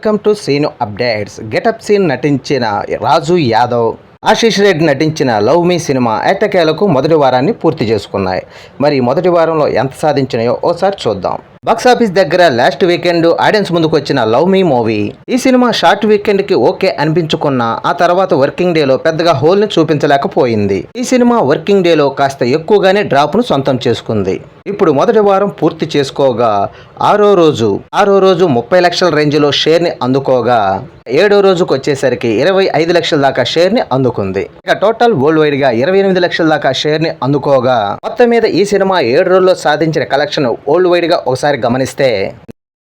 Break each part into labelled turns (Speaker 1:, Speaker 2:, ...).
Speaker 1: Welcome to Seenu updates getup Seenu నటించిన రాజు యాదవ్ ఆశీష్ రెడ్డి నటించిన love మీ cinema ఎట్టకేలకు మొదటి వారాన్ని పూర్తి చేసుకున్నాయి. మరి మొదటి వారంలో ఎంత సాధించినాయో ఓసారి చూద్దాం. బాక్సాఫీస్ దగ్గర లాస్ట్ వీకెండ్ ఆడియన్స్ ముందుకు వచ్చిన లవ్ మీ మూవీ ఈ సినిమా షార్ట్ వీకెండ్కి ఓకే అనిపించుకున్న ఆ తర్వాత వర్కింగ్ డేలో పెద్దగా హోల్ని చూపించలేకపోయింది. ఈ సినిమా వర్కింగ్ డేలో కాస్త ఎక్కువగానే డ్రాప్ను సొంతం చేసుకుంది. ఇప్పుడు మొదటి వారం పూర్తి చేసుకోగా ఆరో రోజు ఆరో రోజు ముప్పై లక్షల రేంజ్లో షేర్ని అందుకోగా ఏడో రోజుకు వచ్చేసరికి ఇరవై ఐదు లక్షల దాకా షేర్ని అందుకుంది. ఇక టోటల్ వరల్డ్ వైడ్గా ఇరవై ఎనిమిది లక్షల దాకా షేర్ని అందుకోగా మొత్తం మీద ఈ సినిమా ఏడు రోజుల్లో సాధించిన కలెక్షన్ వరల్డ్ వైడ్గా ఒకసారి గమనిస్తే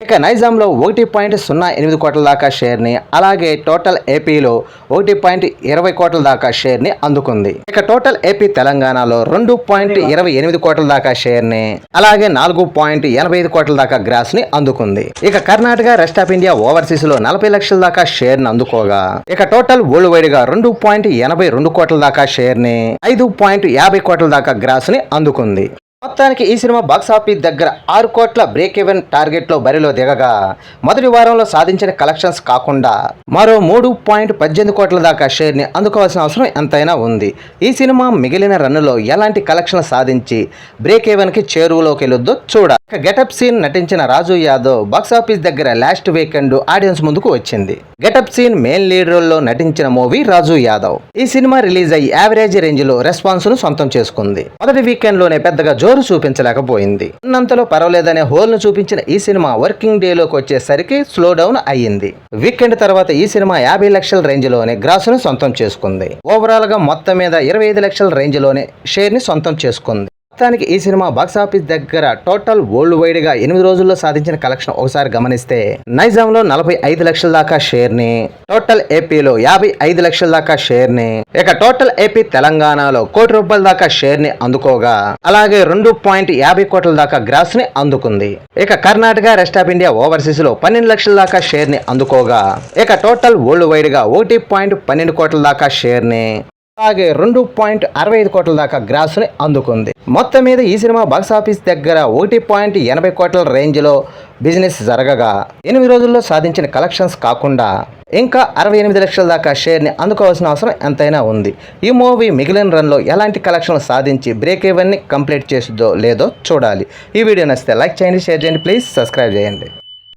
Speaker 1: ఇక నైజాంలో ఒకటి పాయింట్ సున్నా ఎనిమిది కోట్ల దాకా షేర్ని అలాగే టోటల్ ఏపీలో ఒకటి పాయింట్ ఇరవై కోట్ల దాకా షేర్ని అందుకుంది. ఇక టోటల్ ఏపీ తెలంగాణలో రెండు పాయింట్ ఇరవై ఎనిమిది కోట్ల దాకా షేర్ని అలాగే నాలుగు పాయింట్ ఎనభై ఐదు కోట్ల దాకా గ్రాస్ని అందుకుంది. ఇక కర్ణాటక రెస్ట్ ఆఫ్ ఇండియా ఓవర్సీస్లో నలభై లక్షల దాకా షేర్ని అందుకోగా. ఇక టోటల్ వరల్డ్ వైడ్గా రెండు పాయింట్ ఎనభై రెండు కోట్ల దాకా షేర్ని ఐదు పాయింట్ యాభై కోట్ల దాకా గ్రాస్ని అందుకుంది. మొత్తానికి ఈ సినిమా బాక్స్ ఆఫీస్ దగ్గర ఆరు కోట్ల బ్రేక్ ఈవెన్ టార్గెట్లో బరిలో దిగగా. మొదటి వారంలో సాధించిన కలెక్షన్స్ కాకుండా మరో మూడు పాయింట్ పద్దెనిమిది కోట్ల దాకా షేర్ని అందుకోవాల్సిన అవసరం ఎంతైనా ఉంది. ఈ సినిమా మిగిలిన రన్నులో ఎలాంటి కలెక్షన్ సాధించి బ్రేక్ ఈవెన్కి చేరువలోకి వెళ్ళొద్దో చూడాలి. గెటప్ సీన్ నటించిన రాజు యాదవ్ బాక్సాఫీస్ దగ్గర లాస్ట్ వీకెండ్ ఆడియన్స్ ముందుకు వచ్చింది. గెటప్ సీన్ మెయిన్ లీడ్ రోల్లో నటించిన మూవీ రాజు యాదవ్. ఈ సినిమా రిలీజ్ అయ్యి యావరేజ్ రేంజ్లో రెస్పాన్స్ను సొంతం చేసుకుంది. మొదటి వీకెండ్లోనే పెద్దగా జోరు చూపించలేకపోయింది. ఉన్నంతలో పర్వాలేదనే హోల్ను చూపించిన ఈ సినిమా వర్కింగ్ డే లోకి వచ్చేసరికి స్లో డౌన్ అయ్యింది. వీకెండ్ తర్వాత ఈ సినిమా యాభై లక్షల రేంజ్లోనే గ్రాస్ను సొంతం చేసుకుంది. ఓవరాల్గా మొత్తం మీద ఇరవై ఐదు లక్షల రేంజ్లోనే షేర్ని సొంతం చేసుకుంది. మొత్తానికి ఈ సినిమా బాక్సాఫీస్ దగ్గర టోటల్ వరల్డ్ వైడ్గా ఎనిమిది రోజుల్లో సాధించిన కలెక్షన్ ఒకసారి గమనిస్తే నైజాం లో నలభై ఐదు లక్షల దాకా షేర్ని టోటల్ ఏపీలో యాభై ఐదు లక్షల దాకా షేర్ని ఇక టోటల్ ఏపీ తెలంగాణలో కోటి రూపాయల దాకా షేర్ని అందుకోగా అలాగే రెండు పాయింట్ యాభై కోట్ల దాకా గ్రాస్ని అందుకుంది. ఇక కర్ణాటక రెస్ట్ ఆఫ్ ఇండియా ఓవర్సీస్లో పన్నెండు లక్షల దాకా షేర్ని అందుకోగా ఇక టోటల్ వరల్డ్ వైడ్గా ఒకటి పాయింట్ పన్నెండు కోట్ల దాకా షేర్ని అలాగే రెండు పాయింట్ అరవై ఐదు కోట్ల దాకా గ్రాసుని అందుకుంది. మొత్తం మీద ఈ సినిమా బాక్స్ ఆఫీస్ దగ్గర ఒకటి పాయింట్ ఎనభై కోట్ల రేంజ్లో బిజినెస్ జరగగా. ఎనిమిది రోజుల్లో సాధించిన కలెక్షన్స్ కాకుండా ఇంకా అరవై ఎనిమిది లక్షల దాకా షేర్ని అందుకోవాల్సిన అవసరం ఎంతైనా ఉంది. ఈ మూవీ మిగిలిన రన్లో ఎలాంటి కలెక్షన్లు సాధించి బ్రేక్ ఈవెన్ని కంప్లీట్ చేస్తుందో లేదో చూడాలి. ఈ వీడియో నచ్చితే లైక్ చేయండి షేర్ చేయండి ప్లీజ్ సబ్స్క్రైబ్ చేయండి.